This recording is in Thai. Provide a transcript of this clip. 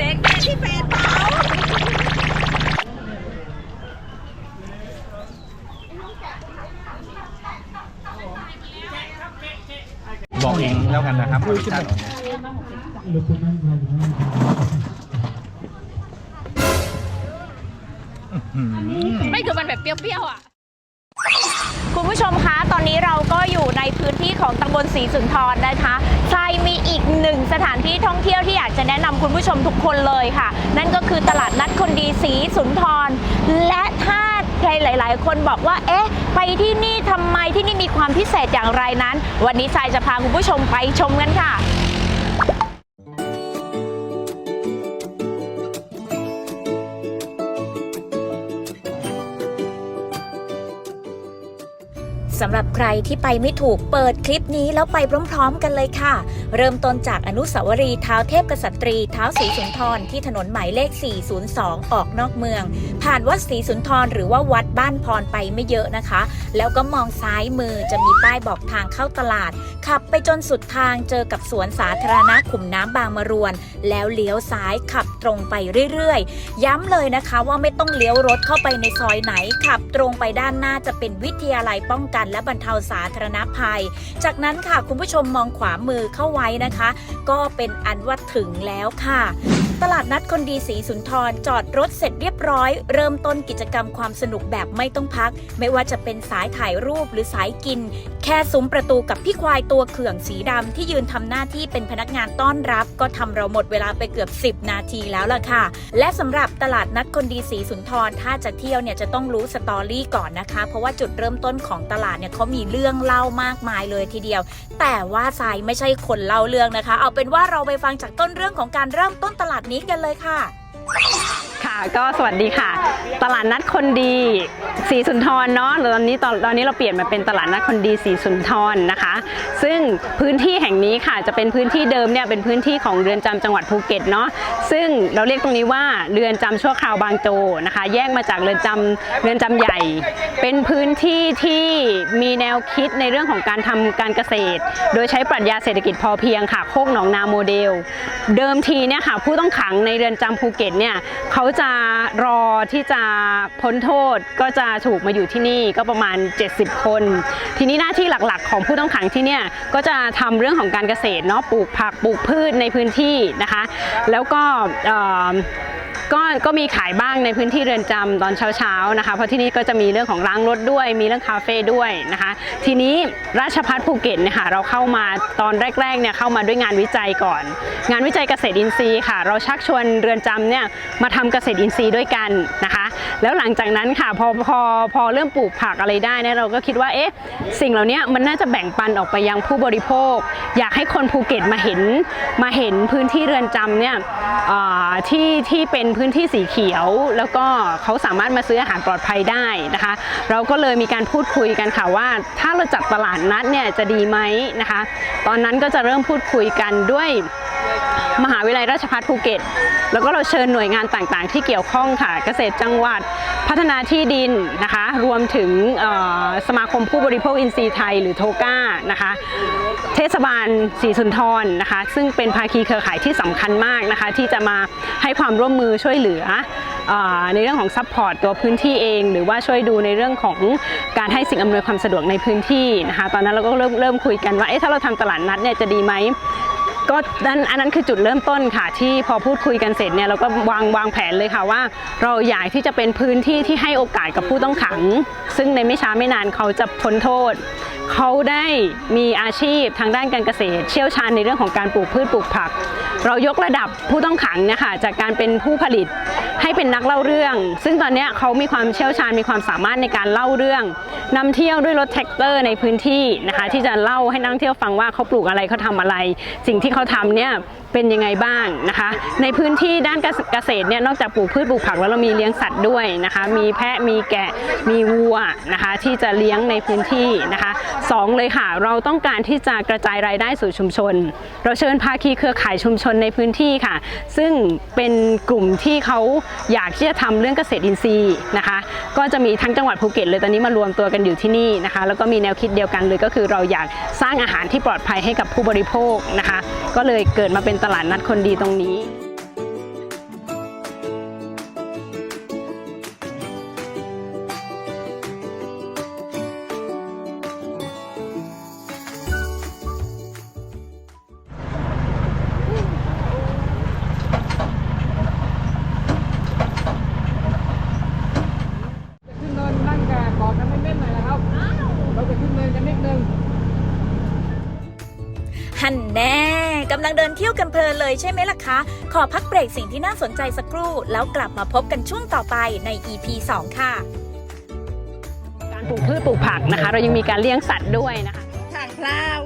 เด็กๆที่เฟซเปล่าบอกเองแล้วกันนะครับรสชาติอื้อหือไม่คือมันแบบเปรี้ยวๆอะ ในพื้นที่ของตำบลศรีสุนทรนะคะทรายมีอีกหนึ่งสถานที่ท่องเที่ยวที่อยากจะแนะนำคุณผู้ชมทุกคนเลยค่ะ นั่นก็คือตลาดนัดคนดีศรีสุนทร และถ้าใครหลาย ๆ คนบอกว่า เอ๊ะ ไปที่นี่ทำไมที่นี่มีความพิเศษอย่างไรนั้น วันนี้ทรายจะพาคุณผู้ชมไปชมกันค่ะ สำหรับใครที่ไปไม่ถูกเปิดคลิปนี้แล้วไปพร้อมๆ กันเลยค่ะ เริ่มต้นจากอนุสาวรีย์เท้าเทพกษัตรีเท้าศรีสุนทรที่ถนนหมายเลข 402 ออกนอกเมือง ผ่านวัดศรีสุนทรหรือว่าวัดบ้านพรไปไม่เยอะนะคะ แล้วก็มองซ้ายมือจะมีป้ายบอกทางเข้าตลาด ขับไปจนสุดทางเจอกับสวนสาธารณะขุมน้ำบางมะรวน แล้วเลี้ยวซ้ายขับตรงไปเรื่อยๆ ย้ำเลยนะคะว่าไม่ต้องเลี้ยวรถเข้าไปในซอยไหนขับตรงไปด้านหน้าจะเป็นวิทยาลัยป้องกันและบรรเทาสาธารณภัย จากนั้นค่ะคุณผู้ชมมองขวามือเข้าไว้นะคะ ก็เป็นอันว่าถึงแล้วค่ะ ตลาดนัดคนดีสีสุนทรจอดรถเสร็จเรียบร้อย เริ่มต้นกิจกรรมความสนุกแบบไม่ต้องพัก ไม่ว่าจะเป็นสายถ่ายรูปหรือสายกิน แค่ซุ้มประตูกับพี่ควายตัวเขื่องสีดำที่ยืนทำหน้าที่เป็นพนักงานต้อนรับ ก็ทำเราหมดเวลาไปเกือบ 10 นาทีแล้วล่ะค่ะ และสำหรับตลาดนัดคนดีสีสุนทรถ้าจะเที่ยวเนี่ยจะต้องรู้สตอรี่ก่อนนะคะ เพราะว่าจุดเริ่มต้นของตลาดเนี่ยเขามีเรื่องเล่ามากมายเลยทีเดียว แต่ว่าทรายไม่ใช่คนเล่าเรื่องนะคะ เอาเป็นว่าเราไปฟังจากต้นเรื่องของการเริ่มต้นตลาดนี้กันเลยค่ะ ค่ะก็สวัสดีค่ะ ตลาดนัดคนดีสีสุนทรเนาะตอนนี้ตอนตอนนี้เราเปลี่ยนมาเป็นตลาดนัดคนดีสีสุนทรนะคะ ซึ่งพื้นที่แห่งนี้ค่ะจะเป็นพื้นที่เดิมเนี่ยเป็นพื้นที่ของเรือนจำจังหวัดภูเก็ตเนาะซึ่งเราเรียกตรงนี้ว่าเรือนจำชั่วคราวบางโจนะคะ แยกมาจากเรือนจำเรือนจำใหญ่ เป็นพื้นที่ที่มีแนวคิดในเรื่องของการทำการเกษตร โดยใช้ปรัชญาเศรษฐกิจพอเพียงค่ะโคกหนองนาโมเดล เดิมทีเนี่ยค่ะผู้ต้องขังในเรือนจำภูเก็ตเนี่ยเขาจะรอที่จะพ้นโทษก็จะถูกมาอยู่ที่นี่ก็ประมาณ 70 คน ทีนี้หน้าที่หลักๆ ของผู้ต้องขังที่เนี่ยก็จะทำเรื่องของการเกษตรเนาะปลูกผักปลูกพืชในพื้นที่นะคะ แล้วก็ก็ก็มีขายบ้างในพื้นที่เรือนจำตอนเช้าๆนะคะเพราะที่นี่ก็จะมีเรื่องของล้างรถด้วย มีเรื่องคาเฟ่ด้วยนะคะ ทีนี้ราชพัฒภูเก็ตเนี่ยค่ะเราเข้ามาตอนแรกๆเนี่ยเข้ามาด้วยงานวิจัยก่อน งานวิจัยเกษตรอินทรีย์ค่ะ เราชักชวนเรือนจำเนี่ยมาทำเกษตรอินทรีย์ด้วยกันนะคะแล้วหลังจากนั้นค่ะพอพอพอเริ่มปลูกผักอะไรได้เนี่ยเราก็คิดว่าเอ๊ะสิ่งเหล่านี้มันน่าจะแบ่งปันออกไปยังผู้บริโภค อยากให้คนภูเก็ตมาเห็นมาเห็นพื้นที่เรือนจำเนี่ยที่ที่เป็นพื้นที่สีเขียว แล้วก็เขาสามารถมาซื้ออาหารปลอดภัยได้นะคะ เราก็เลยมีการพูดคุยกันค่ะว่า ถ้าเราจัดตลาดนัดเนี่ยจะดีไหมนะคะ ตอนนั้นก็จะเริ่มพูดคุยกันด้วย มหาวิทยาลัยราชภัฏภูเก็ต แล้วก็เราเชิญหน่วยงานต่างๆ ที่เกี่ยวข้องค่ะ เกษตรจังหวัด พัฒนาที่ดินนะคะ รวมถึงสมาคมผู้บริโภคอินทรีย์ไทยหรือโทก้านะคะ เทศบาลศรีสุนทรนะคะ ซึ่งเป็นภาคีเครือข่ายที่สำคัญมากนะคะ ที่จะมาให้ความร่วมมือช่วยเหลือเออในเรื่องของซัพพอร์ตตัวพื้นที่เอง หรือว่าช่วยดูในเรื่องของการให้สิ่งอำนวยความสะดวกในพื้นที่นะคะ ตอนนั้นเราก็เริ่มเริ่มคุยกันว่าเอ๊ะถ้าเราทำตลาดนัดเนี่ยจะดีไหม ก็นั่นอันนั้นคือจุดเริ่มต้นค่ะ ที่พอพูดคุยกันเสร็จเนี่ยเราก็วางวางแผนเลยค่ะว่า เราอยากที่จะเป็นพื้นที่ที่ให้โอกาสกับผู้ต้องขัง ซึ่งในไม่ช้าไม่นานเขาจะพ้นโทษ เขาได้มีอาชีพทางด้านการเกษตร เชี่ยวชาญในเรื่องของการปลูกพืชปลูกผัก เรายกระดับผู้ต้องขังนี่ยค่ะจากการเป็นผู้ผลิตให้เป็นนักเล่าเรื่อง ซึ่งตอนนี้เขามีความเชี่ยวชาญมีความสามารถในการเล่าเรื่องนำเที่ยวด้วยรถแท็กเตอร์ในพื้นที่นะคะที่จะเล่าให้นักท่องเที่ยวฟังว่าเขาปลูกอะไรเขาทำอะไร สิ่งที่เขาทำเนี่ยเป็นยังไงบ้างนะคะ ในพื้นที่ด้านเกษตรเนี่ยนอกจากปลูกพืชปลูกผักแล้วเรามีเลี้ยงสัตว์ด้วยนะคะ มีแพะมีแกะมีวัวนะคะที่จะเลี้ยงในพื้นที่นะคะสองเลยค่ะ เราต้องการที่จะกระจายรายได้สู่ชุมชน เราเชิญภาคีเครือข่ายชุมชนในพื้นที่ค่ะ ซึ่งเป็นกลุ่มที่เขาอยากที่จะทำเรื่องเกษตรอินทรีย์นะคะ ก็จะมีทั้งจังหวัดภูเก็ตเลยตอนนี้มารวมตัวกันอยู่ที่นี่นะคะ แล้วก็มีแนวคิดเดียวกันเลยก็คือเราอยากสร้างอาหารที่ปลอดภัยให้กับผู้บริโภคนะคะ ก็เลยเกิดมาเป็นตลาดนัดคนดีตรงนี้ ฮันแน่กำลังเดินเที่ยวกันเพลินเลยใช่ไหมล่ะคะ ขอพักเบรกสิ่งที่น่าสนใจสักครู่ แล้วกลับมาพบกันช่วงต่อไปใน EP 2 ค่ะ การปลูกพืชปลูกผักนะคะ เรายังมีการเลี้ยงสัตว์ด้วยนะคะทางพลาว